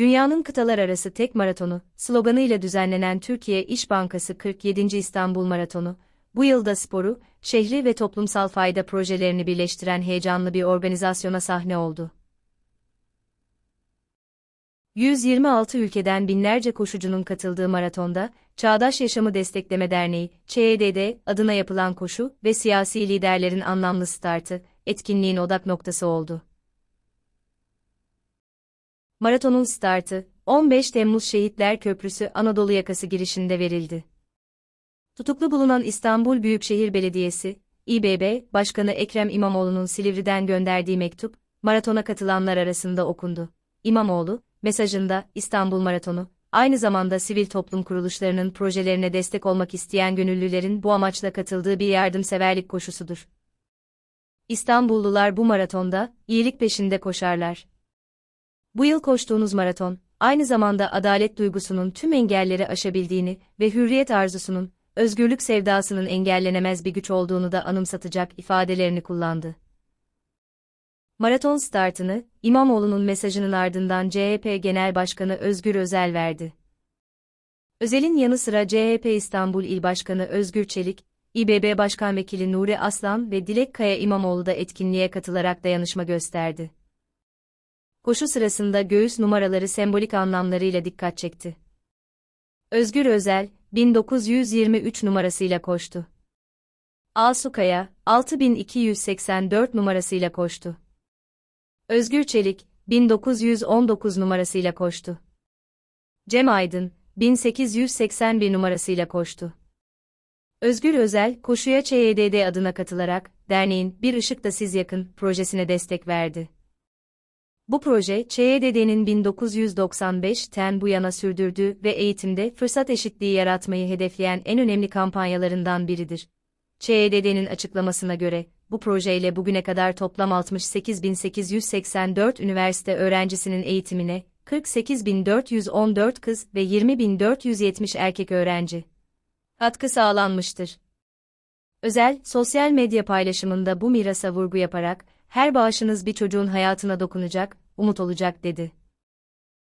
Dünyanın kıtalar arası tek maratonu, sloganıyla düzenlenen Türkiye İş Bankası 47. İstanbul Maratonu, bu yılda sporu, şehri ve toplumsal fayda projelerini birleştiren heyecanlı bir organizasyona sahne oldu. 126 ülkeden binlerce koşucunun katıldığı maratonda, Çağdaş Yaşamı Destekleme Derneği, ÇEDD adına yapılan koşu ve siyasi liderlerin anlamlı startı, etkinliğin odak noktası oldu. Maratonun startı, 15 Temmuz Şehitler Köprüsü Anadolu yakası girişinde verildi. Tutuklu bulunan İstanbul Büyükşehir Belediyesi, İBB, Başkanı Ekrem İmamoğlu'nun Silivri'den gönderdiği mektup, maratona katılanlar arasında okundu. İmamoğlu, mesajında, İstanbul Maratonu, aynı zamanda sivil toplum kuruluşlarının projelerine destek olmak isteyen gönüllülerin bu amaçla katıldığı bir yardımseverlik koşusudur. İstanbullular bu maratonda, iyilik peşinde koşarlar. Bu yıl koştuğunuz maraton, aynı zamanda adalet duygusunun tüm engelleri aşabildiğini ve hürriyet arzusunun, özgürlük sevdasının engellenemez bir güç olduğunu da anımsatacak ifadelerini kullandı. Maraton startını, İmamoğlu'nun mesajının ardından CHP Genel Başkanı Özgür Özel verdi. Özel'in yanı sıra CHP İstanbul İl Başkanı Özgür Çelik, İBB Başkan Vekili Nuri Aslan ve Dilek Kaya İmamoğlu da etkinliğe katılarak dayanışma gösterdi. Koşu sırasında göğüs numaraları sembolik anlamlarıyla dikkat çekti. Özgür Özel, 1923 numarasıyla koştu. Alsukaya, 6284 numarasıyla koştu. Özgür Çelik, 1919 numarasıyla koştu. Cem Aydın, 1881 numarasıyla koştu. Özgür Özel, koşuya ÇYDD adına katılarak, derneğin Bir Işık da Siz Yakın projesine destek verdi. Bu proje, ÇYDD'nin 1995'ten bu yana sürdürdüğü ve eğitimde fırsat eşitliği yaratmayı hedefleyen en önemli kampanyalarından biridir. ÇYDD'nin açıklamasına göre, bu projeyle bugüne kadar toplam 68.884 üniversite öğrencisinin eğitimine, 48.414 kız ve 20.470 erkek öğrenci katkı sağlanmıştır. Özel, sosyal medya paylaşımında bu mirasa vurgu yaparak, her bağışınız bir çocuğun hayatına dokunacak, umut olacak dedi.